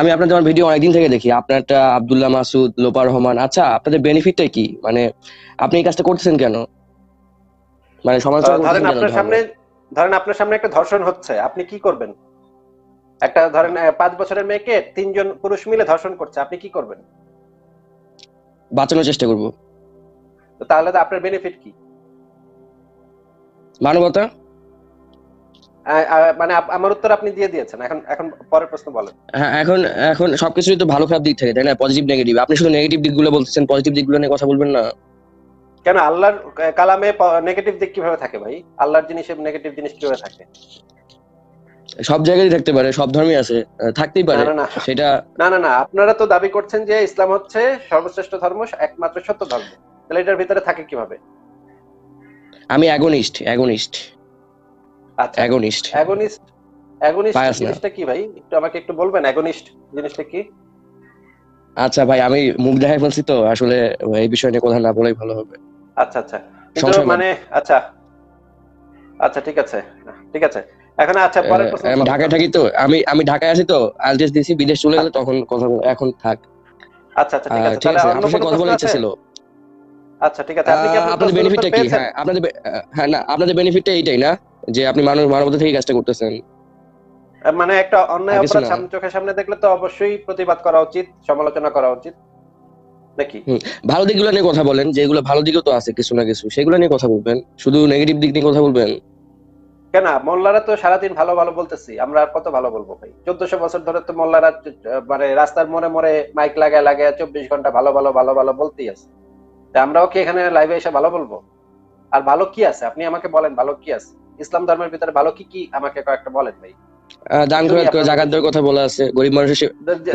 আমি আপনাদের আমার ভিডিও অনেকদিন থেকে দেখি। আপনারটা আব্দুল্লাহ মাসুদ লোপার রহমান। আচ্ছা আপনাদের বেনিফিটটা কি? মানে আপনি এই কাজটা করতেছেন কেন? মানে সমালোচনা ধরেন আপনার সামনে ধরেন আপনার সামনে একটা ধর্ষণ হচ্ছে আপনি কি করবেন? একটা ধরেন পাঁচ বছরের মেয়েকে তিনজন পুরুষ মিলে ধর্ষণ করছে আপনি কি করবেন? বাঁচানোর চেষ্টা করব। তো তাহলে তো আপনার বেনিফিট কি? মানবতা? মানে আমার উত্তর আপনি দিয়ে দিয়েছেন। এখন এখন পরের প্রশ্ন বলেন। হ্যাঁ এখন এখন সবকিছুই তো ভালো খারাপ দিক থাকে তাই না? পজিটিভ নেগেটিভ আপনি শুধু নেগেটিভ দিকগুলো বলতেছেন পজিটিভ দিকগুলো নিয়ে কথা বলবেন না? কেন? আল্লাহর কালামে নেগেটিভ দিক কীভাবে থাকে ভাই? আল্লাহর জিনিসের নেগেটিভ জিনিস কীভাবে থাকে? সব জায়গায় থাকতে পারে সব ধর্মই আছে। থাকতেই পারে না না না। সেটা না না না। আপনারা তো দাবি করছেন যে ইসলাম হচ্ছে সর্বশ্রেষ্ঠ ধর্ম একমাত্র সত্য ধর্ম। তাহলে এটার ভিতরে থাকে কীভাবে? আমি অ্যাগোনিস্ট অ্যাগোনিস্ট আচ্ছা। অ্যাগোনিস্ট অ্যাগোনিস্ট অ্যাগোনিস্ট জিনিসটা কি ভাই? একটু আমাকে একটু বলবেন অ্যাগোনিস্ট জিনিসটা কি? আচ্ছা ভাই আমি মুখ দেখাই ফেলছি তো আসলে এই বিষয় নিয়ে কথা না বলেই ভালো হবে। আচ্ছা আচ্ছা। কিন্তু মানে আচ্ছা। আচ্ছা ঠিক আছে। ঠিক আছে। এখন আচ্ছা পরের প্রশ্ন আমি ঢাকায় থাকি তো আমি আমি ঢাকায় আছি তো আলটিএস দিছি বিদেশ চলে গেলে তখন কথা। এখন থাক। আচ্ছা আচ্ছা ঠিক আছে। তাহলে অন্য কোনো কথা বলার ইচ্ছা ছিল। আচ্ছা ঠিক আছে। আপনি কি আপনাদের বেনিফিটটা কি? হ্যাঁ আপনাদের হ্যাঁ না আপনাদের বেনিফিটটা এইটাই না? যে আপনি মানুষ মানবতা থেকে কাজটা করতেছেন। মানে একটা অন্যায় অপরাধ সামনে চোখের সামনে দেখলে তো অবশ্যই প্রতিবাদ করা উচিত সমালোচনা করা উচিত। নাকি? ভালো দিকগুলো নিয়ে কথা বলেন যেগুলো ভালো দিকও তো আছে কিছু না কিছু। সেগুলো নিয়ে কথা বলবেন। শুধু নেগেটিভ দিক নিয়ে কথা বলবেন? কেন? মোল্লারা তো সারাদিন ভালো ভালো বলতেছি। আমরা আর কত ভালো বলব ভাই? চোদ্দশো বছর ধরে তো মোল্লারা মানে রাস্তার মোড়ে মোড়ে মাইক লাগায় লাগায় চব্বিশ ঘণ্টা ভালো ভালো ভালো ভালো বলতেই আছে। আমরাও কি এখানে লাইভে এসে ভালো বলব? আর ভালো কি আছে? আপনি আমাকে বলেন ভালো কি আছে? ইসলাম ধর্মের ভিতরে ভালো কি কি আমাকে কয়েকটা বলেন ভাই? দান করে জাকাত দেওয়ার কথা বলা আছে গরিব মানুষের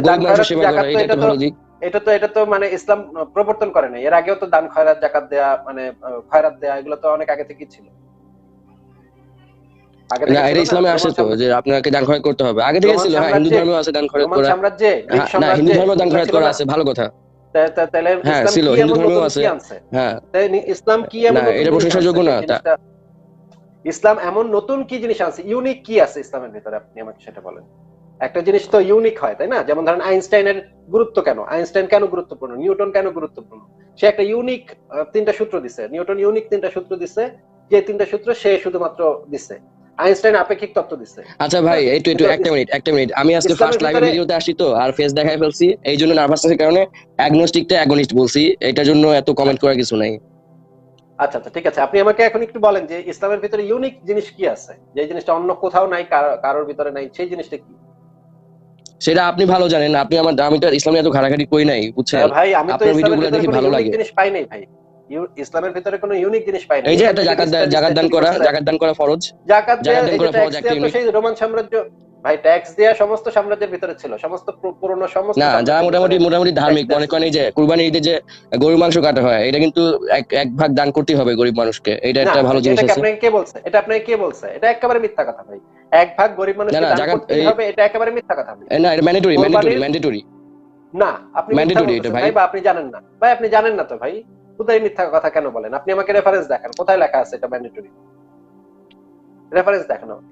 গরিব মানুষের সেবা করা এটা একটা ভালো দিক। এটা তো এটা তো মানে ইসলাম প্রবর্তন করে নাই। এর আগেও তো দান খয়রাত জাকাত দেয়া মানে খয়রাত দেয়া এগুলো তো অনেক আগে থেকেই ছিল। না এটা ইসলামে আসে তো যে আপনাকে দান করতে হবে। আগে থেকে ছিল হ্যাঁ হিন্দু ধর্মেও আছে দান খরচ করা। সাম্রাজ্যে হ্যাঁ, না হিন্দু দান এগুলো করা আছে ভালো কথা। তাহলে হ্যাঁ, ইসলাম ছিল, কি হিন্দু এমন ধর্মেও আছে। হ্যাঁ। ইসলাম কি এমন এটা প্রশংসাযোগ্য না, ইসলাম এমন নতুন কি জিনিস আছে ইউনিক কি আছে ইসলামের ভিতরে? আপনি আমাকে সেটা বলেন। একটা জিনিস তো ইউনিক হয় তাই না? যেমন ধরেন আইনস্টাইনের গুরুত্ব কেন? আইনস্টাইন কেন গুরুত্বপূর্ণ? নিউটন কেন গুরুত্বপূর্ণ? সে একটা ইউনিক তিনটা সূত্র দিছে। নিউটন ইউনিক তিনটা সূত্র দিছে যে তিনটা সূত্র সে শুধুমাত্র দিছে। আইনস্টাইন আপেক্ষিক তত্ত্ব দিছে। আচ্ছা ভাই একটু একটু একটা মিনিট একটা মিনিট আমি আজকে ফার্স্ট লাইভ ভিডিওতে আসছি তো আর ফেস দেখাই ফেলছি। এই জন্য নার্ভাস আসার কারণে অ্যাগনোস্টিকটা অ্যাগনিস্ট বলছি। এটার জন্য এত কমেন্ট করার কিছু নাই। আচ্ছা আচ্ছা ঠিক আছে। আপনি আমাকে এখন একটু বলেন যে ইসলামের ভিতরে ইউনিক জিনিস কি আছে? যে জিনিসটা অন্য কোথাও নাই কারোর ভিতরে নাই সেই জিনিসটা কি? সেটা আপনি ভালো জানেন আপনি আমার আমি তো ইসলামে এত ঘাটাঘাটি করি নাই বুঝছেন? ভাই আমি তো ভিডিওগুলো দেখে ভালো লাগে। জিনিস পাই নাই ভাই। ইসলামের ভিতরে কোনো ইউনিক জিনিস পাই নাই। এই যে একটা জাকাত জাকাত দান করা। জাকাত দান করা ফরজ। জাকাত দান করা ফরজ একটা সেই রোমান সাম্রাজ্য ভাই ট্যাক্স দেয়া সমস্ত সাম্রাজ্যের ভিতরে ছিল সমস্ত পুরনো সমস্ত না যারা মোটামুটি মোটামুটি ধার্মিক মনে করেন যে কুরবানি ঈদে যে গরুর মাংস কাটা হয় এটা কিন্তু এক এক ভাগ দান করতেই হবে গরিব মানুষকে এটা একটা ভালো জিনিস আছে। আপনাকে কে বলছে? এটা আপনাকে কে বলছে? এটা একেবারে মিথ্যা কথা ভাই। এক ভাগ গরিব মানুষকে দান এই- হবে এটা একেবারে মিথ্যা কথা না এটা ম্যান্ডেটরি ম্যান্ডেটরি ম্যান্ডেটরি না আপনি বলতেছেন এটা ভাই। ভাই বা আপনি জানেন না। ভাই আপনি জানেন না তো ভাই কোথায় মিথ্যা কথা কেন বলেন? আপনি আমাকে রেফারেন্স দেখান কোথায় লেখা আছে এটা ম্যান্ডেটরি রেফারেন্স দেখান আমাকে।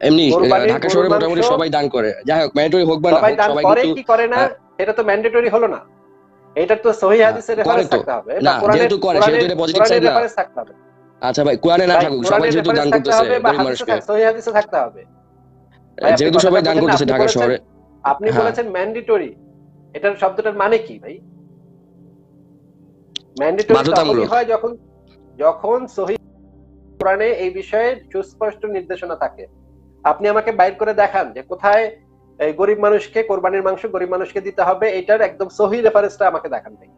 এমনি ঢাকা শহরে মোটামুটি সবাই দান করে। যাই হোক ম্যান্ডেটরি হোক বা না সবাই দান করে কি করে না? হ্যাঁ। এটা তো ম্যান্ডেটরি হলো না। এটা তো সহি হাদিসের রেফারেন্স থাকতে হবে। না, বা কোরআনের যেহেতু করে, সেহেতু এটা positive কোরআনের না। আচ্ছা ভাই কোরআনে না থাকুক সবাই যেহেতু দান করতেছে গরিব মানুষকে। সহি হাদিসে থাকতে হবে। আপনি যেহেতু সবাই দান করতেছে ঢাকা বলেছেন- শহরে। আপনি হ্যাঁ। বলেছেন ম্যান্ডেটরি এটার শব্দটার মানে কি ভাই? ম্যান্ডেটরি হয় যখন যখন সহি কোরআনে এই বিষয়ে সুস্পষ্ট নির্দেশনা থাকে। আপনি আমাকে বাইর করে দেখান যে কোথায় এই গরিব মানুষকে কোরবানির মাংস গরিব মানুষকে দিতে হবে এটার একদম সহি রেফারেন্সটা আমাকে দেখান ভাই।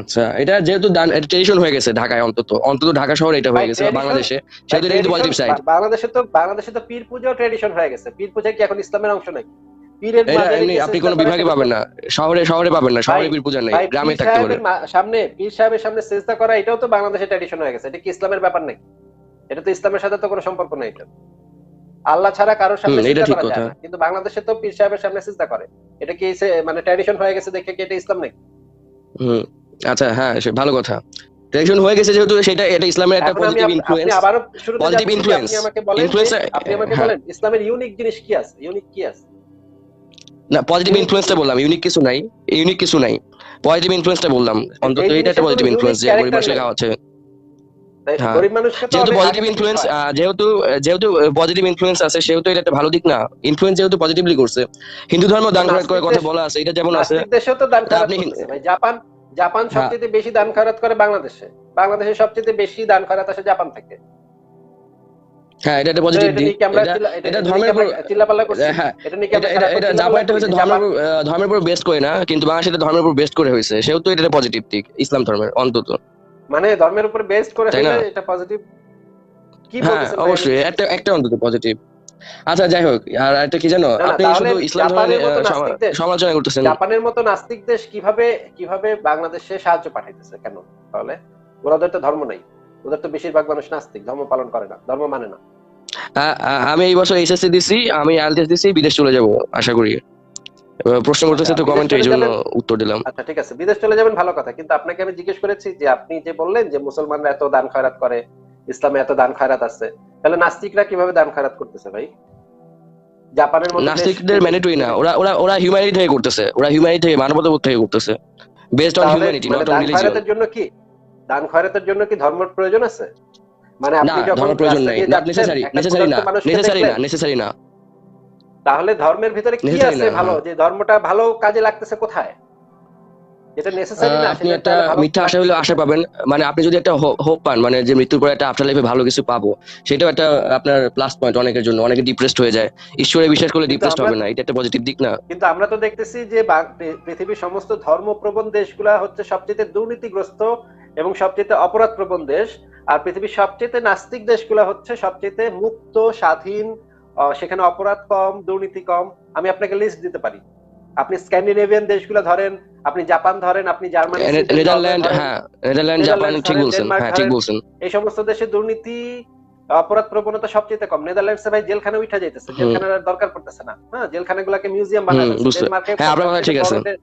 আচ্ছা এটা যেহেতু ট্রেডিশন হয়ে গেছে ঢাকায় অন্তত। অন্তত ঢাকা শহরে এটা হয়ে গেছে বাংলাদেশে। সেহেতু এটা কিন্তু পজিটিভ সাইড বাংলাদেশে তো বাংলাদেশে তো পীর পূজা ট্রেডিশন হয়ে গেছে। পীর পূজা কি এখন ইসলামের অংশ নাকি পীরের আপনি সিজদা কোনো বিভাগে পাবেন না। শহরে শহরে পাবেন না। শহরে পীর পূজা নেই। গ্রামে থাকতে পারে সামনে পীর সাহেবের সামনে চেষ্টা করা এটাও তো বাংলাদেশে ট্র্যাডিশন হয়ে গেছে। এটা কি ইসলামের ব্যাপার নাকি? এটা তো ইসলামের সাথে তো কোনো সম্পর্ক নেই এটা। আল্লাহ ছাড়া কারোর সামনে সিজদা করা যায় না। কিন্তু বাংলাদেশে তো পীর সাহেবের সামনে সিজদা করে। এটা কি মানে ট্র্যাডিশন হয়ে গেছে দেখে কি এটা ইসলাম নাকি? হুম আচ্ছা হ্যাঁ সে ভালো কথা। ইলেকশন হয়ে গেছে যেহেতু সেটা এটা ইসলামের একটা পজিটিভ ইনফ্লুয়েন্স আপনি আবারও শুরুতে Positive যাচ্ছি যে আপনি আমাকে বলেন যে- Influence, আপনি আমাকে হ্যাঁ। বলেন ইসলামের ইউনিক জিনিস কি আছে? ইউনিক কি আছে? না পজিটিভ ইনফ্লুয়েন্সটা বললাম ইউনিক কিছু নাই। ইউনিক কিছু নাই। পজিটিভ ইনফ্লুয়েন্সটা বললাম। অন্তত এটা একটা পজিটিভ ইনফ্লুয়েন্স যে গরিব তাই হ্যাঁ। গরিব মানুষকে যেহেতু পজিটিভ ইনফ্লুয়েন্স যেহেতু যেহেতু পজিটিভ ইনফ্লুয়েন্স আছে সেহেতু এটা একটা ভালো দিক না। ইনফ্লুয়েন্স যেহেতু পজিটিভলি করছে। হিন্দু ধর্ম দান খরচ করে কথা বলা আছে এটা যেমন আছে দেশেও তো দান জাপান জাপান হ্যাঁ। সবচেয়ে বেশি দান খয়রাত করে বাংলাদেশে। বাংলাদেশে সবচেয়ে বেশি দান খয়রাত আসে জাপান থেকে। হ্যাঁ এটা একটা পজিটিভ এটা দিক। এটা- এটা- এটা এটা ধর্মের উপর-? হ্যাঁ এটা এটা এটা এটা জাপান হচ্ছে ধর্মের উপর ধর্মের উপর বেস্ট করে না কিন্তু বাংলাদেশ এটা ধর্মের উপর বেস্ট করে হয়েছে। সেহেতু এটা পজিটিভ দিক ইসলাম ধর্মের অন্তত। মানে ধর্মের উপর বেস্ট করে এটা পজিটিভ কি হ্যাঁ বলতেছেন অবশ্যই একটা একটা অন্তত পজিটিভ আচ্ছা যাই হোক আর একটা কি জানো? আপনি শুধু ইসলাম ধর্মের সমালোচনা করতেছেন। জাপানের মতো নাস্তিক দেশ কীভাবে কীভাবে বাংলাদেশে সাহায্য পাঠাইতেছে কেন? তাহলে ওদের তো ধর্ম নাই। ওদের তো বেশিরভাগ মানুষ নাস্তিক ধর্ম পালন করে না ধর্ম মানে না। আমি এই বছর এইচএসসি দিছি আমি আইএলটিএস দিছি বিদেশ চলে যাব আশা করি। প্রশ্ন করতেছে তো আচ্ছা, কমেন্টে এই জন্য উত্তর দিলাম। আচ্ছা ঠিক আছে বিদেশ চলে যাবেন ভালো কথা কিন্তু আপনাকে আমি জিজ্ঞেস করেছি যে আপনি যে বললেন যে মুসলমানরা এত দান খয়রাত করে ইসলামে এত দান খয়রাত আছে তাহলে নাস্তিকরা কীভাবে দান খয়রাত করতেছে ভাই? জাপানের দেশ- নাস্তিকদের ম্যান্ডেটরি না ওরা ওরা ওরা হিউম্যানিটি থেকে করতেছে ওরা হিউম্যানিটি থেকে মানবতাবোধ থেকে করতেছে based on humanity not on religion খয়রাতের জন্য কি? দান খয়রাতের জন্য কি ধর্মের প্রয়োজন আছে? মানে আপনি যখন প্রয়োজন নাই নেসেসারি নেসেসারি না নেসেসারি না নেসেসারি না। তাহলে ধর্মের ভিতরে কি আছে ভালো? হ্যাঁ। যে ধর্মটা ভালো কাজে লাগতেছে কোথায়? যেটা নেসেসারি আহ, না আপনি একটা মিথ্যা আশা হলে আশা পাবেন। মানে আপনি যদি একটা হোপ পান মানে যে মৃত্যুর পরে একটা আফটার লাইফে ভালো কিছু পাবো সেটাও একটা আপনার প্লাস পয়েন্ট অনেকের জন্য। অনেকে ডিপ্রেসড হয়ে যায়। ঈশ্বরে বিশ্বাস করলে ডিপ্রেসড আমরা- হবে না এটা একটা পজিটিভ দিক না। কিন্তু আমরা তো দেখতেছি যে পৃথিবীর সমস্ত ধর্মপ্রবণ দেশগুলা হচ্ছে সবচেয়ে দুর্নীতিগ্রস্ত এবং সবচেয়ে অপরাধ প্রবণ দেশ। আর পৃথিবীর সবচেয়ে নাস্তিক দেশগুলা হচ্ছে সবচেয়ে মুক্ত স্বাধীন সেখানে অপরাধ কম দুর্নীতি কম আমি আপনাকে লিস্ট দিতে পারি। আপনি স্ক্যান্ডিনেভিয়ান দেশগুলো ধরেন আপনি জাপান ধরেন আপনি জার্মানি নেদারল্যান্ড হ্যাঁ নেদারল্যান্ড জাপান ঠিক বলছেন হ্যাঁ ঠিক বলছেন। এই সমস্ত দেশে দুর্নীতি অপরাধ প্রবণতা সবচেয়ে কম। নেদারল্যান্ডসে ভাই জেলখানে উঠা যাইতেছে জেলখানার দরকার পড়তেছে না। হ্যাঁ জেলখানা গুলাকে মিউজিয়াম হুম, ডেনমার্কে হ্যাঁ, আপনার কথা ঠিক আছে।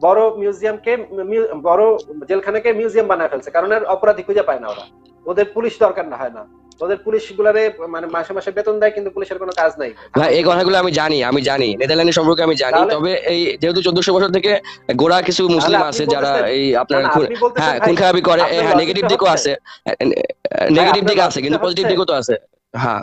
বড়- মিউজিয়ামকে মিউ- বড় জেলখানাকে মিউজিয়াম বানায় ফেলছে কারণ এর অপরাধী খুঁজে পায় না ওরা। ওদের পুলিশ দরকার না হয় না। ওদের পুলিশ গুলারে মানে মাসে মাসে বেতন দেয় কিন্তু পুলিশের কোনো কাজ নাই। ভাই এই কথাগুলো আমি জানি আমি জানি। নেদারল্যান্ডের সম্পর্কে আমি জানি। তবে এই যেহেতু চোদ্দশো বছর থেকে গোড়া কিছু মুসলিম আছে যারা এই আপনার না, না, হ্যাঁ খুন খারাপি করে। হ্যাঁ নেগেটিভ দিকও আছে। নেগেটিভ দিক আছে কিন্তু পজিটিভ দিকও তো আছে। হ্যাঁ।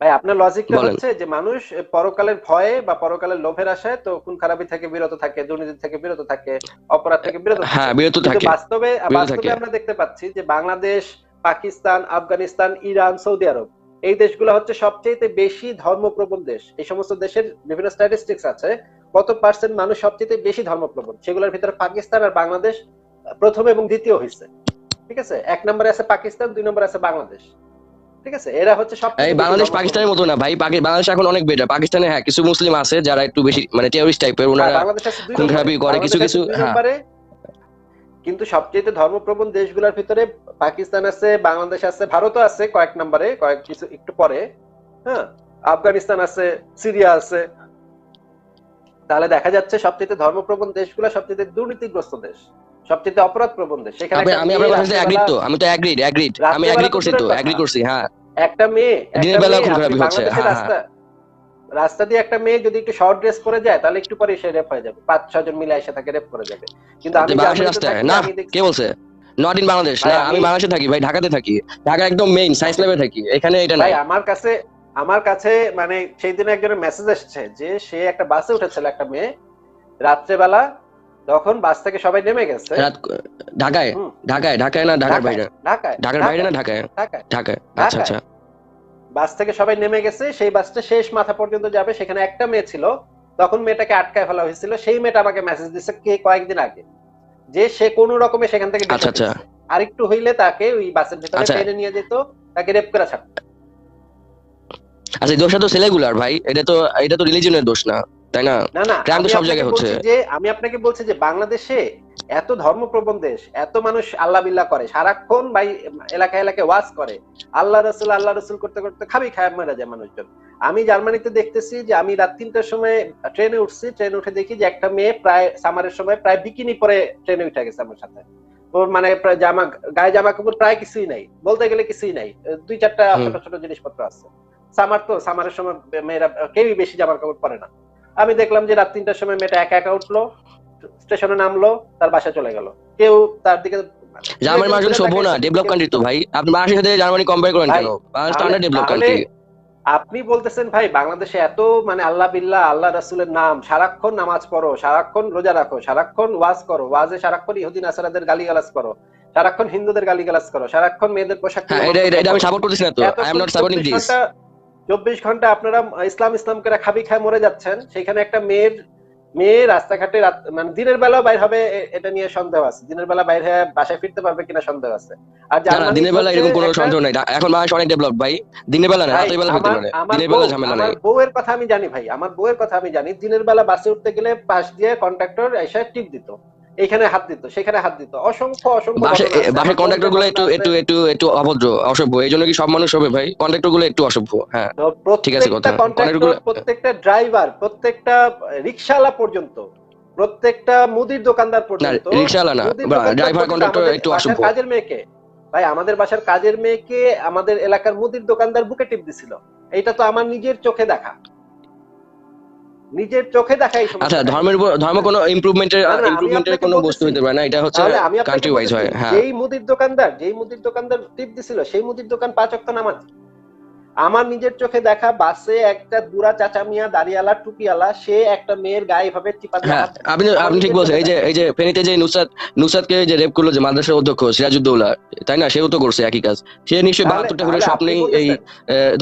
ভাই আপনার লজিকটা। হচ্ছে যে মানুষ পরকালের ভয়ে বা পরকালের লোভের আশায় তো খুন খারাপি থেকে বিরত থাকে দুর্নীতি থেকে বিরত থাকে অপরাধ থেকে বিরত থাকে। হ্যাঁ থাকে। বাস্তবে বাস্তবে আমরা দেখতে পাচ্ছি যে Bangladesh Pakistan Afghanistan Iran Saudi Arab. এই দেশগুলো হচ্ছে সবচেয়ে বেশি ধর্মপ্রবণ দেশ। এই সমস্ত দেশের বিভিন্ন স্ট্যাটিস্টিক্স আছে। কত পার্সেন্ট মানুষ সবচেয়ে বেশি ধর্মপ্রবণ? সেগুলোর ভিতরে পাকিস্তান আর বাংলাদেশ প্রথম এবং দ্বিতীয় হয়েছে। ঠিক আছে? এক নম্বরে আছে পাকিস্তান দুই নম্বরে আছে বাংলাদেশ। ঠিক আছে? এরা হচ্ছে সব এই বাংলাদেশ পাকিস্তানের মতো না ভাই। বাংলাদেশ এখন অনেক বেটার পাকিস্তানে হ্যাঁ কিছু মুসলিম আছে যারা একটু বেশি মানে টেরোরিস্ট টাইপের ওনারা। খারাপি করে কিছু কিছু, হ্যাঁ। কিন্তু সবচেয়ে ধর্মপ্রবণ দেশগুলোর ভিতরে পাকিস্তান আছে বাংলাদেশ আছে ভারতও আছে কয়েক নম্বরে কয়েক কিছু একটু পরে হ্যাঁ? আফগানিস্তান আছে সিরিয়া আছে। তাহলে দেখা যাচ্ছে সবচেয়ে ধর্মপ্রবণ দেশগুলো সবচেয়ে দুর্নীতিগ্রস্ত দেশ সবচেয়ে অপরাধ প্রবণ দেশ। সেখানে আমি আপনার সাথে তো? আমি তো আমি করছি তো করছি হ্যাঁ। একটা মেয়ে দিনের বেলা খুন হচ্ছে, হ্যাঁ, রাস্তা রাস্তা দিয়ে একটা মেয়ে যদি একটু শর্ট ড্রেস পরে যায় তাহলে একটু পরে সে রেপ হয়ে যাবে। পাঁচ ছয় জন মিলে এসে তাকে রেপ করে যাবে। কিন্তু আমি রাস্তায় না কে বলছে? নট ইন বাংলাদেশ না আমি- বাংলাদেশে থাকি ভাই ঢাকাতে থাকি। ঢাকা একদম মেইন সায়েন্স ল্যাবে থাকি এখানে এটা নাই। ভাই আমার কাছে আমার কাছে মানে সেই দিনে একজনের মেসেজ এসেছে যে সে একটা বাসে উঠেছিল একটা মেয়ে রাত্রেবেলা তখন বাস থেকে সবাই নেমে গেছে। ঢাকায়? ঢাকায় ঢাকায় না ঢাকার বাইরে? ঢাকায় ঢাকার বাইরে না ঢাকায়? ঢাকায় ঢাকায়। আচ্ছা আচ্ছা। বাস থেকে সবাই নেমে গেছে সেই বাসটা শেষ মাথা পর্যন্ত যাবে সেখানে একটা মেয়ে ছিল তখন মেয়েটাকে আটকায় ফেলা হয়েছিল সেই মেয়েটা আমাকে মেসেজ দিচ্ছে কে কয়েকদিন আগে। যে সে কোন রকমে সেখান থেকে আচ্ছা, আচ্ছা। আরেকটু হইলে তাকে ওই বাসের ভিতরে ফেলে টেনে নিয়ে যেত তাকে রেপ করা ছাড়তো। আচ্ছা দোষটা তো ছেলেগুলার ভাই। এটা তো এটা তো রিলিজনের দোষ না। তাই না? না না তো সব জায়গায় হচ্ছে। যে আমি আপনাকে বলছি যে বাংলাদেশে এত ধর্মপ্রবণ দেশ এত মানুষ আল্লাহ বিল্লাহ করে সারাক্ষণ ভাই এলাকায় এলাকায় ওয়াজ করে আল্লাহ রসুল আল্লাহ রসুল করতে করতে খাবি খায় মারা যায় মানুষজন। আমি জার্মানিতে দেখতেছি যে আমি রাত তিনটার সময় ট্রেনে উঠছি ট্রেনে উঠে দেখি যে একটা মেয়ে প্রায় সামারের সময় প্রায় বিকিনি পরে ট্রেনে উঠে গেছে আমার সাথে। ওর মানে প্রায় জামা গায়ে জামা কাপড় প্রায় কিছুই নাই বলতে গেলে কিছুই নাই দুই চারটা ছোট ছোট জিনিসপত্র আছে। সামার তো সামারের সময় মেয়েরা কেউই বেশি জামা কাপড় পরে না। আমি দেখলাম যে রাত তিনটার সময় মেয়েটা একা একা উঠল স্টেশনে নামলো তার বাসা চলে গেল। কেউ তার দিকে জার্মানি মানুষ সভ্য না ডেভেলপ কান্ট্রি তো ভাই। আপনি বাংলাদেশের সাথে জার্মানি কম্পেয়ার করেন কেন? আন্ডার ডেভেলপ কান্ট্রি আপনি বলতেছেন ভাই বাংলাদেশে এত মানে আল্লাহ বিল্লাহ আল্লাহ রাসুলের নাম সারাক্ষণ নামাজ পড়ো সারাক্ষণ রোজা রাখো সারাক্ষণ ওয়াজ করো ওয়াজে সারাক্ষণ ইহুদি নাসারাদের গালিগালাজ করো সারাক্ষণ হিন্দুদের গালিগালাজ করো সারাক্ষণ মেয়েদের পোশাক হ্যাঁ এটা আমি সাপোর্ট করতেছি না তো। I am not supporting this চব্বিশ ঘণ্টা আপনারা ইসলাম ইসলাম করে খাবি খায় মরে যাচ্ছেন সেখানে একটা মেয়ের মেয়ে রাস্তাঘাটে মানে দিনের বেলা বাইর হবে এটা নিয়ে সন্দেহ আছে। দিনের বেলা বাইরে হয়ে বাসায় ফিরতে পারবে কিনা সন্দেহ আছে। আর দিনের বেলা এরকম কোনো সন্দেহ নাই। এখন বাংলাদেশ অনেক ডেভেলপ ভাই। দিনের বেলা না রাতের বেলা হতে আমার- পারে দিনের বেলা ঝামেলা নাই। বউয়ের কথা আমি জানি ভাই। আমার বউয়ের কথা আমি জানি দিনের বেলা বাসে উঠতে গেলে পাশ দিয়ে কন্ট্রাক্টর এসে টিপ দিত। এখানে হাত দিত সেখানে হাত দিত। অসংখ্য অসংখ্য বাসে। বাসের আমারগুলো একটু একটু একটু একটু অভদ্র অসভ্য এই জন্য কি সব মানুষ হবে ভাই? কন্ট্রাক্টরগুলো একটু অসভ্য হ্যাঁ। ঠিক আছে কথা। প্রত্যেকটা ড্রাইভার প্রত্যেকটা রিক্সাওয়ালা পর্যন্ত প্রত্যেকটা মুদির দোকানদার পর্যন্ত রিক্সাওয়ালা না ড্রাইভার আমাদের একটু অসভ্য। কাজের মেয়েকে ভাই আমাদের বাসার কাজের মেয়েকে আমাদের এলাকার মুদির দোকানদার বুকে টিপ দিছিল। এইটা তো আমার নিজের চোখে দেখা। নিজের চোখে দেখাই এই আচ্ছা ধর্মের উপর ধর্ম কোনো ইমপ্রুভমেন্টের ইমপ্রুভমেন্টের কোনো বস্তু হতে পারে না এটা হচ্ছে কান্ট্রি ওয়াইজ হয় হ্যাঁ। যেই মুদির দোকানদার যেই মুদির দোকানদার টিপ দিছিল সেই মুদির দোকান পাঁচ ওয়াক্ত নামাজ। আমার নিজের চোখে দেখা বাসে একটা দুরা চাচা মিয়া দাড়িয়ালা টুপিয়ালা সে একটা মেয়ের গায়ে এভাবে হ্যাঁ আপনি আপনি ঠিক বলছেন। এই যে এই যে ফেনীতে যে নুসরাত নুসরাতকে যে রেপ করল যে মাদ্রাসার অধ্যক্ষ সিরাজউদ্দৌলা তাই না? সেও তো করছে একই কাজ। সে নিশ্চয়ই বাহাত্তরটা করে স্বপ্নেই এই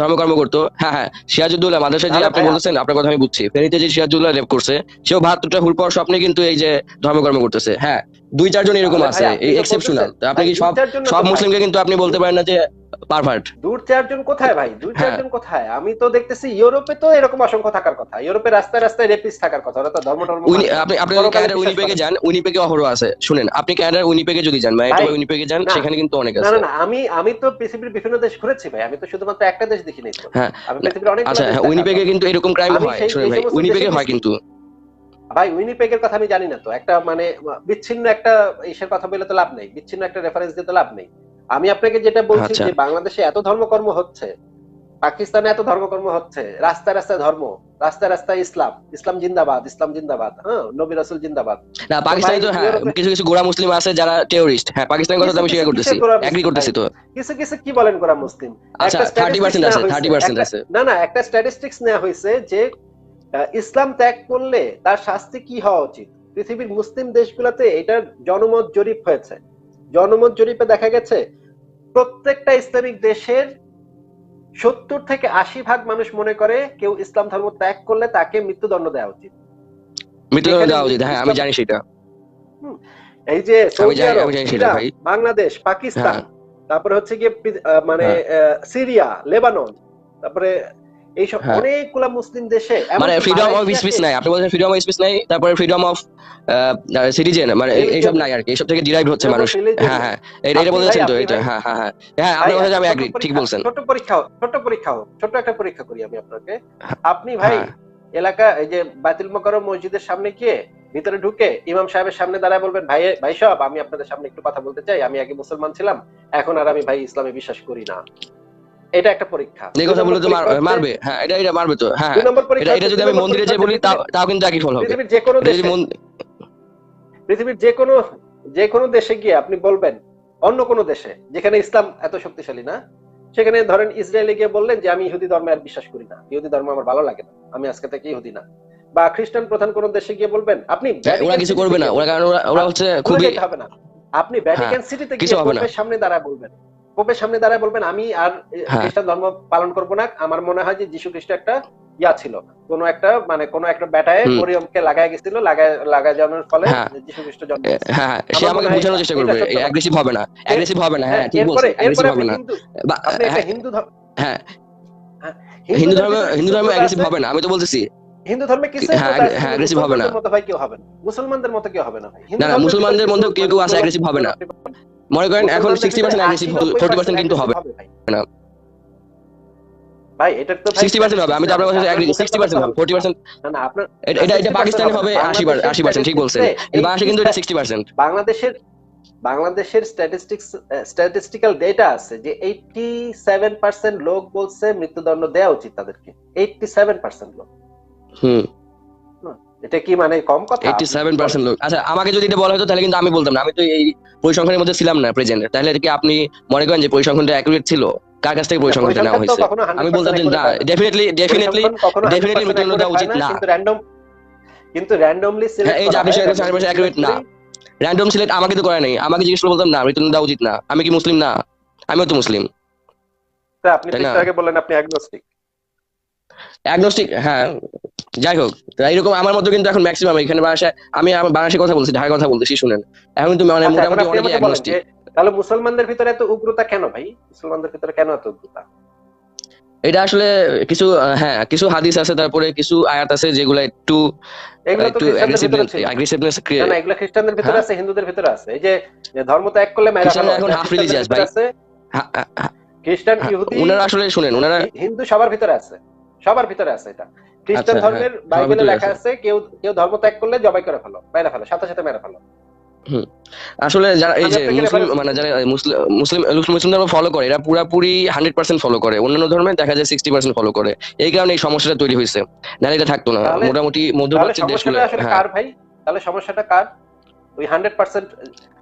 ধর্মকর্ম করতো। হ্যাঁ হ্যাঁ সিরাজউদ্দৌলা মাদ্রাসায় যে আপনি ভাই, বলতেছেন আপনার কথা আমি বুঝছি। ফেনীতে যে সিরাজউদ্দৌলা রেপ করছে সেও বাহাত্তরটা হুল পাওয়ার স্বপ্নে কিন্তু এই যে ধর্মকর্ম করতেছে। হ্যাঁ দুই চারজন এরকম আছে এক্সেপশনাল আপনি কি সব সব মুসলিমকে কিন্তু আপনি বলতে পারেন না যে পারভার্ট দূর চারজন কোথায় ভাই? দূর হ্যাঁ। চারজন কোথায়? আমি তো দেখতেছি ইউরোপে তো এরকম অসংখ্য থাকার কথা। ইউরোপে রাস্তায় রাস্তায় রেপিস থাকার কথা ওরা তো ধর্ম না। আপনি আপনি যদি বিশ্বাস উইনিপেগে। যান উইনিপেগে অহরহ আছে শুনেন। আপনি ক্যানাডার উইনিপেগে যদি যান মানে উইনিপেগে যান সেখানে কিন্তু অনেক আছে। না না আমি আমি তো পৃথিবীর বিভিন্ন দেশ ঘুরেছি ভাই আমি তো শুধুমাত্র একটা দেশ দেখিনি তো। হ্যাঁ আমি পৃথিবীর অনেক আচ্ছা হ্যাঁ উইনিপেগে কিন্তু এরকম ক্রাইম হয় শুনেন ভাই উইনিপেগে হয় কিন্তু। ভাই উইনিপেগের কথা আমি জানি না তো। একটা মানে বিচ্ছিন্ন একটা ইসের কথা বলে তো লাভ নেই। বিচ্ছিন্ন একটা রেফারেন্স দিয়ে তো লাভ নেই। আমি আপনাকে যেটা বলছি আচ্ছা। যে বাংলাদেশে এত ধর্মকর্ম হচ্ছে পাকিস্তানে এত ধর্মকর্ম হচ্ছে রাস্তায় রাস্তায় ধর্ম রাস্তায় রাস্তায় ইসলাম ইসলাম জিন্দাবাদ ইসলাম জিন্দাবাদ হ্যাঁ নবী রাসুল জিন্দাবাদ। না পাকিস্তানে তো হ্যাঁ কিছু কিছু গোড়া মুসলিম আছে যারা টেরোরিস্ট হ্যাঁ পাকিস্তানের কথা আমি স্বীকার করতেছি এগ্রি করতেছি তো। কিছু কিছু কি বলেন গোরা মুসলিম? আচ্ছা একটা থার্টি পার্সেন্ট statistics আছে নেওয়া থার্টি হয়েছে, পার্সেন্ট একটা- আছে। না না একটা স্ট্যাটিস্টিক্স নেওয়া হয়েছে যে ইসলাম ত্যাগ করলে তার শাস্তি কি হওয়া উচিত পৃথিবীর মুসলিম দেশগুলোতে এটার জনমত জরিপ হয়েছে জনমত জরিপে দেখা গেছে প্রত্যেকটা ইসলামিক দেশের সত্তর থেকে আশি ভাগ মানুষ মনে করে কেউ ইসলাম ধর্ম ত্যাগ করলে তাকে মৃত্যুদণ্ড দেওয়া উচিত মৃত্যুদণ্ড দেওয়া উচিত হ্যাঁ আমি জানি সেটা এই যে। বাংলাদেশ পাকিস্তান হ্যাঁ। তারপরে হচ্ছে গিয়ে মানে হ্যাঁ। সিরিয়া লেবানন তারপরে এইসব হ্যাঁ। অনেকগুলা মুসলিম দেশে মানে ফ্রিডম অফ স্পিচ নাই। আপনি বলছেন ফ্রিডম অফ স্পিচ নাই তারপরে ফ্রিডম অফ সিটিজেন মানে এইসব নাই আর কি। এইসব থেকে ডিরাইভ হচ্ছে মানুষ। হ্যাঁ হ্যাঁ। এটা তো এটা হ্যাঁ হ্যাঁ হ্যাঁ। হ্যাঁ আপনার কথা আমি এগ্রি ঠিক বলছেন। ছোট পরীক্ষা ছোট পরীক্ষা হোক ছোট একটা পরীক্ষা করি আমি আপনাকে। আপনি ভাই হ্যাঁ। এলাকা এই যে বাতিল মকরম মসজিদের সামনে গিয়ে ভিতরে ঢুকে ইমাম সাহেবের সামনে দাঁড়ায় বলবেন ভাই ভাই সব আমি আপনাদের সামনে একটু কথা বলতে চাই। আমি আগে মুসলমান ছিলাম এখন আর আমি ভাই ইসলামে বিশ্বাস করি না। এটা একটা পরীক্ষা। এই কথা বলে তো মারবে। হ্যাঁ এটা এটা মারবে তো। হ্যাঁ। দুই নম্বর পরীক্ষা এটা যদি আমি মন্দিরে যে পরীক্ষা বলি তাও কিন্তু একই ফল হবে। পৃথিবীর যে কোনো দেশে পৃথিবীর যে কোনো যে কোনো দেশে গিয়ে আপনি বলবেন অন্য কোনো দেশে যেখানে ইসলাম এত শক্তিশালী না সেখানে ধরেন ইসরায়েলে গিয়ে বললেন যে আমি ইহুদি ধর্মে আর বিশ্বাস করি না। ইহুদি ধর্ম আমার ভালো লাগে না। আমি আজকে থেকে ইহুদি না। বা খ্রিস্টান প্রধান কোন দেশে গিয়ে বলবেন আপনি হ্যাঁ, ওরা কিছু করবে না। ওরা কারণ ওরা- হচ্ছে খুবই হবে না। আপনি ভ্যাটিকান সিটিতে গিয়ে। সামনে দাঁড়ায় বলবেন। পোপের সামনে দাঁড়ায় বলবেন আমি আর হ্যাঁ। খ্রিস্টান ধর্ম পালন করব না। আমার মনে হয় যে যীশু খ্রিস্ট একটা ইয়া ছিল। কোন একটা মানে কোন একটা ব্যাটায় মরিয়মকে লাগায় গেছিল লাগায় লাগা যাওয়ার ফলে হ্যাঁ। যীশু খ্রিস্ট জন্ম হ্যাঁ হ্যাঁ, সে আমাকে বোঝানোর চেষ্টা করবে। অ্যাগ্রেসিভ হবে না অ্যাগ্রেসিভ হবে না হ্যাঁ ঠিক এরপরে বলছেন অ্যাগ্রেসিভ হবে না। আপনি একটা হ্যাঁ, হিন্দু ধর্ম হ্যাঁ। হিন্দু ধর্ম হিন্দু ধর্ম অ্যাগ্রেসিভ হবে না আমি তো বলতেছি। হিন্দু ধর্মে কিছু হ্যাঁ, হ্যাঁ, aggressive হবে না। মুসলমানদের মতো ভাই কেউ হবে না। মুসলমানদের মতো কেউ হবে না। না, মুসলমানদের মধ্যেও কেউ কেউ আছে aggressive হবে না। মনে করেন এখন sixty percent aggressive 80-90% forty percent কিন্তু হবে। না। ভাই এটা তো ভাই সিক্সটি পার্সেন্ট হবে। আমি তো আপনার কথা এগ্রি সিক্সটি পার্সেন্ট হবে ফোর্টি পার্সেন্ট না না আপনার এটা এটা পাকিস্তানে হবে হবে না। আশি বাংলাদেশের আশি পার্সেন্ট ঠিক বলছেন। বাংলাদেশে কিন্তু এটা সিক্সটি পার্সেন্ট বাংলাদেশের বাংলাদেশের স্ট্যাটিস্টিক্স স্ট্যাটিস্টিক্যাল ডেটা আছে যে এইটটি সেভেন পার্সেন্ট লোক বলছে মৃত্যুদণ্ড দেওয়া উচিত তাদেরকে। এইটটি সেভেন পার্সেন্ট লোক। হুম। এটা কি মানে কম কথা? এইটি সেভেন পার্সেন্ট লোক। আচ্ছা আমাকে যদি এটা বলা হতো তাহলে কিন্তু আমি বলতাম না। আমি তো এই পরিসংখ্যানের মধ্যে ছিলাম না প্রেজেন্ট তাহলে কি আপনি মনে করেন যে পরিসংখ্যানটা অ্যাকুরেট ছিল? কার কাছ থেকে পরিসংখ্যানটা নেওয়া হয়েছে? আমি বলতাম যে না ডেফিনেটলি ডেফিনেটলি definitely মৃত্যুদণ্ড দেওয়া উচিত না। কিন্তু র্যান্ডম র্যান্ডমলি হ্যাঁ, এই যে আপনি সেটা বলছেন, 100% না। র্যান্ডম সিলেক্ট আমাকে তো করে নাই। আমাকে জিজ্ঞেস করে বলতাম না মৃত্যুদণ্ড দেওয়া উচিত না। আমি কি মুসলিম না? আমিও তো মুসলিম। আপনি তো না? একটু আগে বললেন আপনি অ্যাগনোস্টিক অ্যাগনোস্টিক হ্যাঁ। যাই হোক এইরকম আমার মতো কিন্তু এখন ম্যাক্সিমাম এখানে আমি আমার বাংলাদেশের কথা বলছি ঢাকার কথা বলতেছি শুনেন। এখন কিন্তু মানে আচ্ছা, মোটামুটি আপনি অনেকে অ্যাগনোস্টিক তাহলে মুসলমানদের ভিতরে এত উগ্রতা কেন ভাই? মুসলমানদের ভিতরে কেন এত উগ্রতা? এটা আসলে কিছু হ্যাঁ কিছু হাদিস আছে তারপরে কিছু আয়াত আছে যেগুলো একটু একটু। অ্যাগ্রেসিভনেস না না এগুলো খ্রিস্টানদের ভিতরে হ্যাঁ। আছে হিন্দুদের ভিতরে আছে। এই যে ধর্ম ত্যাগ করলে মেরা এখন এটা half খ্রিস্টানদের religious, ভিতরে ভাই। খ্রিস্টান ইহুদি ওনারা আসলে শুনেন ওনারা হিন্দু সবার ভিতরে আছে। সবার ভিতরে আছে এটা। খ্রিস্টান আচ্ছা, ধর্মের হ্যাঁ, বাইবেলে লেখা আছে। কেউ কেউ ধর্ম ত্যাগ করলে জবাই করে ফেলো মেরে ফেলো সাথে সাথে মেরে ফেলো। আসলে যারা এই যে মুসলিম মানে যারা মুসলিম মুসলিম মুসলিম ধর্ম ফলো করে এরা পুরাপুরি হান্ড্রেড পার্সেন্ট ফলো করে। অন্যান্য ধর্মে দেখা যায় সিক্সটি পার্সেন্ট ফলো করে। এই কারণে এই সমস্যাটা তৈরি হয়েছে। নাহলে এটা থাকতো না। মোটামুটি মধ্যপ্রাচ্যের দেশগুলো হ্যাঁ। কার ভাই? তাহলে সমস্যাটা কার? ওই হান্ড্রেড পার্সেন্ট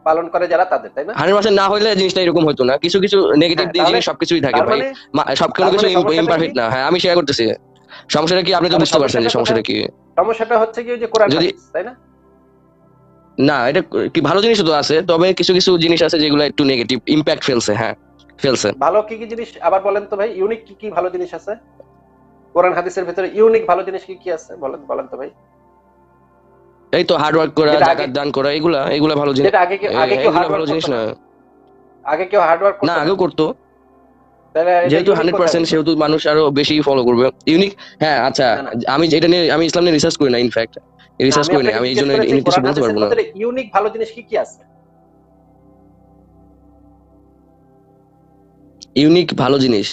পালন করে যারা তাদের তাই না? হান্ড্রেড পার্সেন্ট না হলে জিনিসটা এরকম হতো না। কিছু কিছু নেগেটিভ হ্যাঁ, দিক জিনিস সবকিছুই থাকে ভাই। মানে সব কোনো কিছু মানে ইমপারফেক্ট না। হ্যাঁ আমি শেয়ার করতেছি। সমস্যাটা কি? আপনি তো বুঝতে পারছেন যে সমস্যাটা কি। সমস্যাটা হচ্ছে কি যে কোরআন তাই না? না এটা কি ভালো জিনিস তো আছে তবে কিছু কিছু জিনিস আছে যেগুলো একটু নেগেটিভ ইম্প্যাক্ট ফেলছে হ্যাঁ ফেলছে। ভালো কি কি জিনিস? আবার বলেন তো ভাই ইউনিক কি কি ভালো জিনিস আছে? কোরআন হাদিসের ভিতরে ইউনিক ভালো জিনিস কি কি আছে? বলেন বলেন তো ভাই। এই তো হার্ড ওয়ার্ক করা জাকাত দান করা এগুলা এগুলা ভালো জিনিস। আগে আগে কেউ হার্ড ভালো জিনিস না। আগে কেউ হার্ড ওয়ার্ক না আগেও করতো। যেহেতু হান্ড্রেড পার্সেন্ট সেহেতু মানুষ আরও বেশি ফলো করবে। ইউনিক হ্যাঁ আচ্ছা। আমি যেটা নিয়ে আমি ইসলাম নিয়ে রিসার্চ করি না ইনফ্যাক্ট রিসার্চ করি না আমি এই জন্য ইউনিক কিছু বলতে পারব না। ইউনিক ভালো জিনিস কি কি আছে? ইউনিক ভালো জিনিস।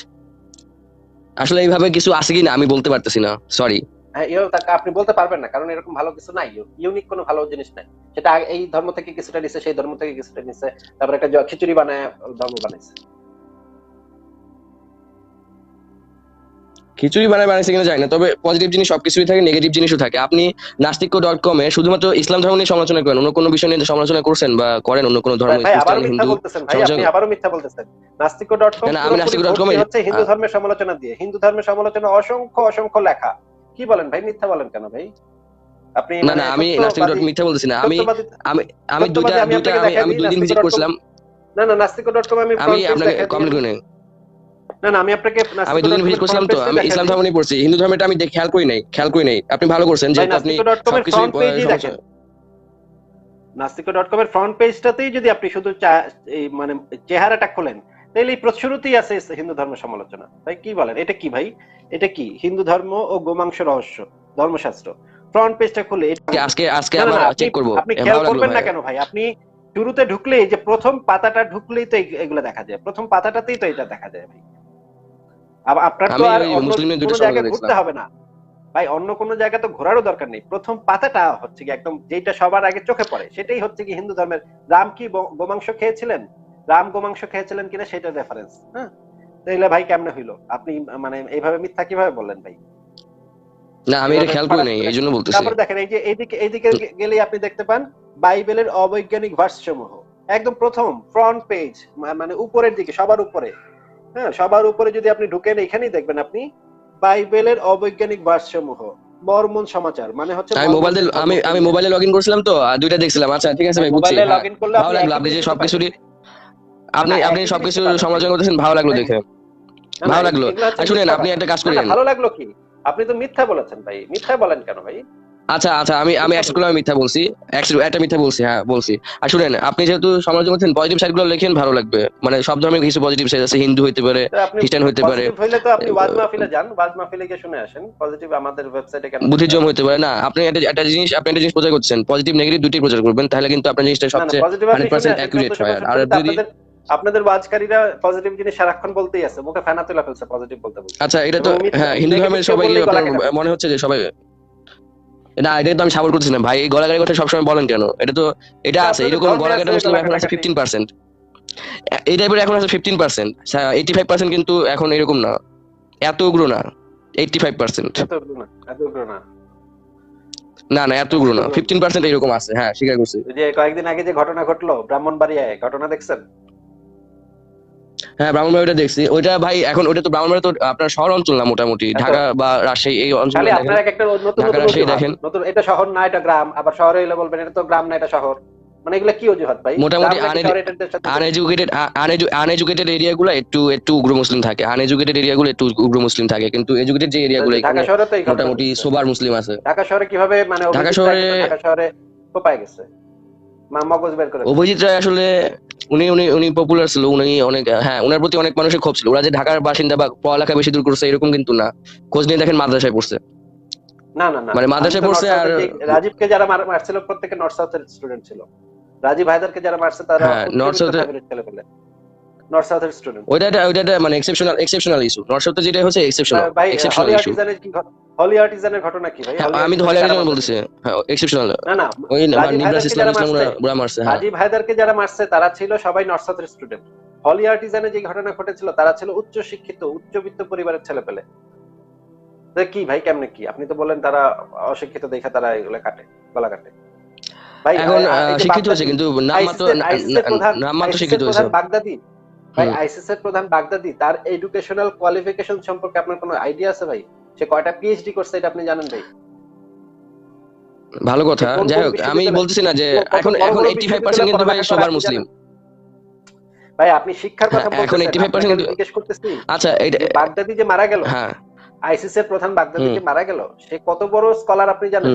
আসলে এইভাবে কিছু আছে কি না আমি বলতে পারতেছি না সরি হ্যাঁ এও আপনি বলতে পারবেন না কারণ এরকম ভালো কিছু নাই ইউনিক কোনো ভালো জিনিস নাই। সেটা এই ধর্ম থেকে কিছুটা নিছে সেই ধর্ম থেকে কিছুটা নিছে তারপরে একটা খিচুড়ি বানায় ধর্ম বানাইছে। খিচুড়ি বানায় বানাইছে কিনা যায় না তবে পজিটিভ জিনিস সবকিছুই থাকে নেগেটিভ জিনিসও থাকে। আপনি নাস্তিক্য ডট কমে শুধুমাত্র ইসলাম ধর্ম নিয়ে সমালোচনা করেন অন্য কোনো বিষয় নিয়ে সমালোচনা করছেন বা করেন অন্য কোনো ধর্ম খ্রিস্টান হিন্দু আবারও মিথ্যা বলতেছেন। না, না, আমি নাস্তিক.com এ- হচ্ছে হিন্দু ধর্মের সমালোচনা দিয়ে হিন্দু ধর্মের সমালোচনা অসংখ্য অসংখ্য লেখা। কি বলেন ভাই? মিথ্যা বলেন কেন ভাই? আপনি না মানে না আমি সত্যবাদী- নাস্তিক ডট মিথ্যা বলতেছি না। আমি আমি আমি দুইটা দুইটা আমি আমি দুই দিন ভিজিট করছিলাম। না না নাস্তিক.com আমি আমি আপনাকে দিই। কমপ্লিট করে না না আমি আপনাকে আমি দুদিন ভিজিট করছিলাম তো আমি ইসলাম ধর্ম নিয়ে পড়ছি। হিন্দু ধর্মটা আমি দেখ- খেয়াল করি নাই খেয়াল করি নাই। আপনি ভালো করছেন যেহেতু আপনি সবকিছু ফ্রন্ট পেজই দেখেন। নাস্তিক.com এর ফ্রন্ট পেজটাতেই যদি আপনি শুধু মানে চেহারাটা খোলেন তাহলে এই প্র- শুরুতেই আছে হিন্দু ধর্ম সমালোচনা। ভাই কি বলেন? এটা কি ভাই? এটা কি? হিন্দু ধর্ম ও গোমাংস রহস্য ধর্মশাস্ত্র। ফ্রন্ট পেজটা খুলে আজকে আজকে চেক করব। আপনি খেয়াল করবেন না কেন ভাই? আপনি শুরুতে ঢুকলেই যে প্রথম পাতাটা ঢুকলেই তো এগুলো দেখা যায়। প্রথম পাতাটাতেই তো এটা দেখা যায় ভাই। আপনার তো আর অন্য মুসলিমের দুটো কোনো জায়গায় ঘুরতে হবে না। ভাই অন্য কোনো জায়গা তো ঘোরারও দরকার নেই। প্রথম পাতাটা হচ্ছে কি একদম যেটা সবার আগে চোখে পড়ে সেটাই হচ্ছে কি হিন্দু ধর্মের। রাম কি গোমাংস খেয়েছিলেন? রাম গোমাংস খেয়েছিলেন কিনা সেটা রেফারেন্স হ্যাঁ? তাইলে ভাই কেমনে হইল? আপনি মানে এইভাবে মিথ্যা কীভাবে বললেন ভাই? না আমি এটা খেয়াল করি নাই করে- এই জন্য বলতেছি। তারপরে দেখেন এই যে এইদিকে এইদিকে গেলেই আপনি দেখতে পান বাইবেলের অবৈজ্ঞানিক ভার্স সমূহ একদম প্রথম ফ্রন্ট পেজ মানে উপরের দিকে সবার উপরে। হ্যাঁ সবার উপরে যদি আপনি ঢুকেন এখানেই দেখবেন আপনি বাইবেলের অবৈজ্ঞানিক ভার্স সমূহ মর্মন সমাচার মানে হচ্ছে আমি মোবাইল আমি আমি মোবাইলে লগ ইন করছিলাম তো আর দুইটা দেখছিলাম। আচ্ছা ঠিক আছে ভাই বুঝছি মোবাইলে হ্যাঁ। লগ ইন করলে আপনি যে সবকিছুরই আপনি আপনি সবকিছু সমালোচনা করতেছেন ভালো লাগল দেখে। ভালো লাগল। শুনেন আপনি একটা কাজ করেন। ভালো লাগল কি? আপনি তো মিথ্যা বলেছেন ভাই। মিথ্যা বলেন কেন ভাই? আচ্ছা আচ্ছা আমি আমি করলাম মিথ্যা বলছি। একটা মিথ্যা বলছি হ্যাঁ বলছি। আর শুনেন আপনি যেহেতু সমালোচনা করছেন পজিটিভ সাইডগুলো লেখেন ভালো লাগবে। মানে সব ধর্মের কিছু পজিটিভ সাইড আছে হিন্দু হইতে পারে খ্রিস্টান হইতে পারে। হইলে তো আপনি ওয়াজ মাহফিলে যান। ওয়াজ মাহফিলে গিয়ে শুনে আসেন পজিটিভ আমাদের ওয়েবসাইটে কেন বুদ্ধিজম হইতে পারে। না আপনি একটা একটা জিনিস আপনি একটা জিনিস প্রচার করছেন পজিটিভ নেগেটিভ দুটি প্রচার করবেন তাহলে কিন্তু আপনার জিনিসটা সবচেয়ে পজিটিভ 100% শুনে আসেন, accurate 1400 হয়। আর যদি- আপনাদের ওয়াজকারীরা পজিটিভ জিনিস সারাক্ষণ বলতেই আছে মুখে ফেনা তুলে ফেলছে পজিটিভ বলতে বলতে। আচ্ছা এটা তো হ্যাঁ হিন্দু ধর্মের সবাই মনে হচ্ছে যে সবাই না এটা তো আমি সাপোর্ট করতেছি না। ভাই এই গলাগাড়ি কথা সবসময় বলেন কেন? এটা তো এটা আছে এরকম গলাগাড়ি মুসলিম এখন আছে ফিফটিন পার্সেন্ট এই টাইপের এখন আছে fifteen percent eighty five percent কিন্তু এখন এরকম না। এত উগ্র না এইটটি ফাইভ পার্সেন্ট না না। এত উগ্র না। ফিফটিন পার্সেন্ট এরকম আছে হ্যাঁ স্বীকার করছি। যে কয়েকদিন আগে যে ঘটনা ঘটলো ব্রাহ্মণবাড়িয়ায় ঘটনা দেখছেন? হ্যাঁ ব্রাহ্মণবাড়িটা দেখছি। ওইটা ভাই এখন ওইটা তো ব্রাহ্মণবাড়ি তো আপনার শহর অঞ্চল না মোটামুটি। হ্যাঁ ঢাকা বা রাজশাহী এই অঞ্চলে দেখেন। আপনার একটা নতুন নতুন দেখেন। নতুন এটা শহর না এটা গ্রাম। আবার শহরে এলে বলবেন এটা তো গ্রাম না এটা শহর। মানে এগুলা কি অজুহাত ভাই? মোটামুটি আনএডুকেটেড আনএডুকেটেড এরিয়াগুলো একটু একটু উগ্র মুসলিম থাকে। আনএডুকেটেড এরিয়াগুলো একটু উগ্র মুসলিম থাকে। কিন্তু এডুকেটেড যে এরিয়াগুলো ঢাকা শহরে তো মোটামুটি। সোবার মুসলিম আছে। ঢাকা শহরে কীভাবে মানে ঢাকা শহরে- ঢাকা শহরে কোপায় গেছে? মা মগজ বের করে অভিজিৎ রায় আসলে উনি উনি উনি পপুলার ছিল উনি অনেক হ্যাঁ ওনার প্রতি অনেক মানুষের ক্ষোভ ছিল। ওরা যে ঢাকার বাসিন্দা বা পড়ালেখা বেশি দূর করছে এরকম কিন্তু না। খোঁজ নিয়ে দেখেন মাদ্রাসায় পড়ছে। না না না। মানে মাদ্রাসায় পড়ছে আর- রাজীবকে যারা মারছিল প্রত্যেকে নর্থ সাউথের স্টুডেন্ট ছিল। রাজীব হায়দারকে যারা মারছে তারা নর্থ সাউথের- নর্থ সাউথের স্টুডেন্ট ওইটা ওইটা মানে এক্সেপশনাল এক্সেপশনাল ইস্যু নর্থ সাউথে যেটা হচ্ছে এক্সেপশনাল এক্সেপশনাল ইস্যু হলি আর্টিজানের ঘটনা কি ভাই? আমি তো হলি আর্টিজান বলতেছি। হ্যাঁ এক্সেপশনাল না না ওই নিবরাস ইসলাম ইসলাম ওরা- ওরা মারছে হ্যাঁ। রাজীব হায়দারকে যারা মারছে তারা ছিল সবাই নর্থ সাউথের স্টুডেন্ট হলি আর্টিজানে যে ঘটনা ঘটেছিল তারা ছিল উচ্চ শিক্ষিত উচ্চবিত্ত পরিবারের ছেলে পেলে কি ভাই কেমনে কি? আপনি তো বললেন তারা অশিক্ষিত দেখে তারা এগুলো কাটে গলা কাটে। ভাই এখন শিক্ষিত হয়েছে কিন্তু নাম মাত্র শিক্ষিত হয়েছে। বাগদাদি। ভাই হুম। আইসিস এর প্রধান বাগদাদি তার এডুকেশনাল কোয়ালিফিকেশন সম্পর্কে আপনার কোনো আইডিয়া আছে ভাই? সে কয়টা পিএইচডি করছে এটা আপনি জানেন ভাই? ভালো কথা। যাই হোক আমি বলতেছি না যে এখন এখন বড় এইটি ফাইভ পার্সেন্ট কিন্তু ভাই সবার মুসলিম। ভাই আপনি শিক্ষার কথা হ্যাঁ, এখন 85% আপনাকে আমি জিজ্ঞেস করতেছি। আচ্ছা এটা বাগদাদি যে মারা গেল হ্যাঁ। আইসিস এর প্রধান বাগদাদি। যে মারা গেল সে কত বড় স্কলার আপনি জানেন?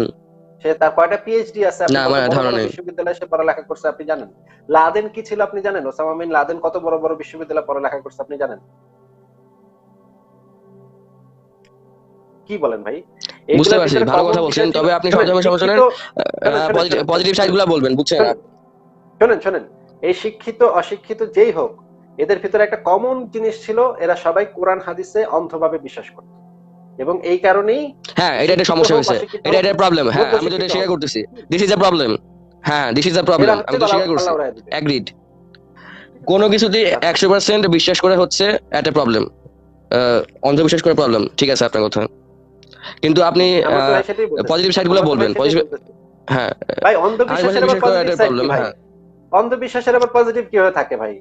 সে তার কয়টা পিএইচডি আছে? আপনি না, আমার ধারণা নেই। বিশ্ববিদ্যালয়ে সে পড়ালেখা করছে আপনি জানেন? লাদেন কি ছিল আপনি জানেন? ওসামা বিন লাদেন কত বড় বড় বিশ্ববিদ্যালয়ে পড়ালেখা করছে আপনি জানেন? কি বলেন ভাই? বুঝতে পারছি, ভালো কথা বলছেন, তবে আপনি শোনেন, শোনেন। পজিটিভ সাইডগুলা বলবেন বুঝছেন? শোনেন শোনেন এই শিক্ষিত অশিক্ষিত যেই হোক এদের ভিতরে একটা কমন জিনিস ছিল এরা সবাই কোরআন হাদিসে অন্ধভাবে বিশ্বাস করত। এবং এই কারণেই হ্যাঁ এটা একটা সমস্যা হয়েছে। এটা একটা প্রবলেম হ্যাঁ আমি তো এটা স্বীকার করতেছি। দিস ইজ আ প্রবলেম হ্যাঁ দিস ইজ আ প্রবলেম আমি তো স্বীকার করছি। অ্যাগ্রিড কোনো কিছুতে একশো পার্সেন্ট বিশ্বাস করে হচ্ছে একটা প্রবলেম অন্ধবিশ্বাস করে প্রবলেম ঠিক আছে আপনার কথা। কিন্তু আপনি। পজিটিভ সাইডগুলো আমরা তো ভাই বলবেন বলতেছি। হ্যাঁ ভাই অন্ধবিশ্বাসের আবার পজিটিভ সাইড ভাই? হ্যাঁ। অন্ধবিশ্বাসের আবার পজিটিভ কীভাবে থাকে ভাই?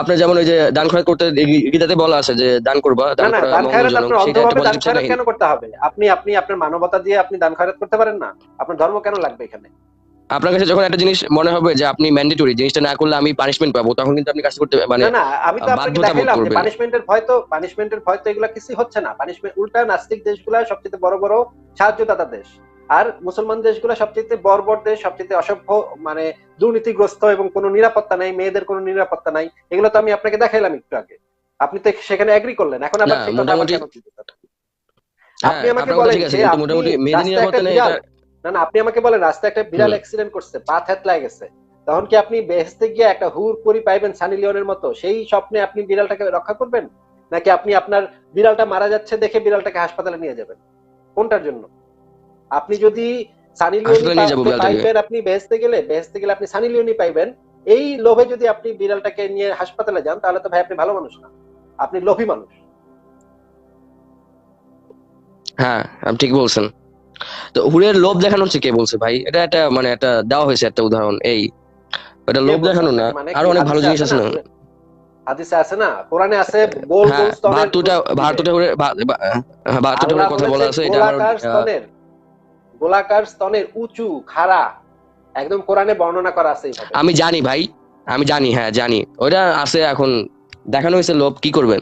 আপনার যেমন ওই যে দান খরচ করতে গীতাতে বলা আছে যে দান করবা দান খয়রাত পজিটিভ খয়রাত কেন করতে হবে? আপনি আপনি আপনার মানবতা দিয়ে আপনি দান খয়রাত করতে পারেন না? আপনার ধর্ম কেন লাগবে এখানে? আপনার কাছে যখন একটা জিনিস মনে হবে যে আপনি ম্যান্ডেটরি জিনিসটা না করলে আমি পানিশমেন্ট পাবো তখন কিন্তু আপনি কাজ করতে মানে না না আমি তো আপনাকে দেখাইলাম যে পানিশমেন্টের ভয় তো পানিশমেন্টের ভয় তো এগুলা কিছু হচ্ছে না। পানিশমেন্ট উল্টা নাস্তিক দেশগুলা সবচেয়ে বড় বড় সাহায্যদাতা দেশ। আর মুসলমান দেশগুলো সবচেয়ে বর্বর দেশ সবচেয়ে অসভ্য মানে দুর্নীতিগ্রস্ত এবং কোনো নিরাপত্তা নাই মেয়েদের কোনো নিরাপত্তা নাই। এগুলো তো আমি আপনাকে দেখাইলাম একটু আগে। আপনি তো সেখানে এগ্রি করলেন। এখন আবার? হ্যাঁ আপনি আমাকে আপনার বলেন যে আপনি রাস্তায় একটা নেই বিড়াল- এটা না না আপনি আমাকে বলেন রাস্তায় একটা বিড়াল। অ্যাক্সিডেন্ট করছে পা থেতলায় গেছে। তখন কি আপনি বেহেস্তে গিয়ে একটা হুর পরি পাইবেন সানি লিওনের মতো? সেই স্বপ্নে আপনি বিড়ালটাকে রক্ষা করবেন? নাকি আপনি আপনার বিড়ালটা মারা যাচ্ছে দেখে বিড়ালটাকে হাসপাতালে নিয়ে যাবেন? কোনটার জন্য? আপনি যদি সানি লিওনি। পাইবেন আপনি বেহেস্তে গেলে বেহেস্তে গেলে আপনি সানি লিওনি পাইবেন। এই লোভে যদি আপনি বিড়ালটাকে নিয়ে হাসপাতালে যান তাহলে তো ভাই আপনি ভালো মানুষ না। আপনি লোভী মানুষ। হ্যাঁ আপনি ঠিক বলছেন। তো হুরের লোভ দেখানো হচ্ছে কে বলছে ভাই? এটা একটা মানে একটা দেওয়া হয়েছে একটা উদাহরণ এই। এটা লোভ দেখানো না? মানে আরও অনেক ভালো জিনিস আছে না? হাদিসে আছে না? কোরআনে আছে গোল হ্যাঁ গোল স্তনের হুরের হ্যাঁ, বাহাত্তরটা আল্লাহ হুরের কথা বলা আছে এটা গোলাকার স্তনের গোলাকার স্তনের উঁচু খাড়া একদম কোরআনে বর্ণনা করা আছে আমি জানি ভাই আমি জানি হ্যাঁ জানি। ওটা আছে এখন দেখানো হয়েছে লোভ কি করবেন?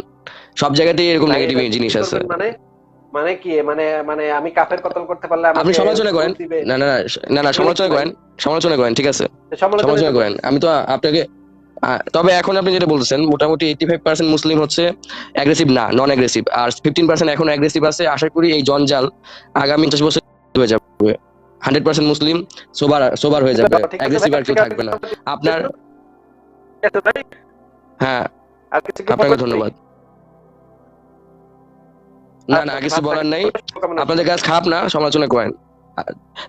সব জায়গাতেই এরকম নেগেটিভ জিনিস আছে। মানে? মানে কি মানে মানে আমি কাফের কতল করতে পারলে আপনি সমালোচনা করেন। না না না না সমালোচনা করেন সমালোচনা করেন ঠিক আছে। সমালোচনা করেন। আমি তো আপনাকে তবে এখন আপনি যেটা বলছেন মোটামুটি এইটি ফাইভ পার্সেন্ট মুসলিম হচ্ছে অ্যাগ্রেসিভ না নন অ্যাগ্রেসিভ আর ফিফটিন পার্সেন্ট এখন অ্যাগ্রেসিভ আছে আশা করি এই জঞ্জাল আগামী পঞ্চাশ বছর হয়ে যাবে। হান্ড্রেড পার্সেন্ট মুসলিম সোবার সোবার হয়ে যাবে। অ্যাগ্রেসিভ আর কেউ থাকবে না। আপনার হ্যাঁ। আপনাকে ধন্যবাদ। না না কিছু বলার নেই। আপনাদের কাজ খারাপ না সমালোচনা করেন।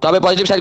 তবে পজিটিভ সাইড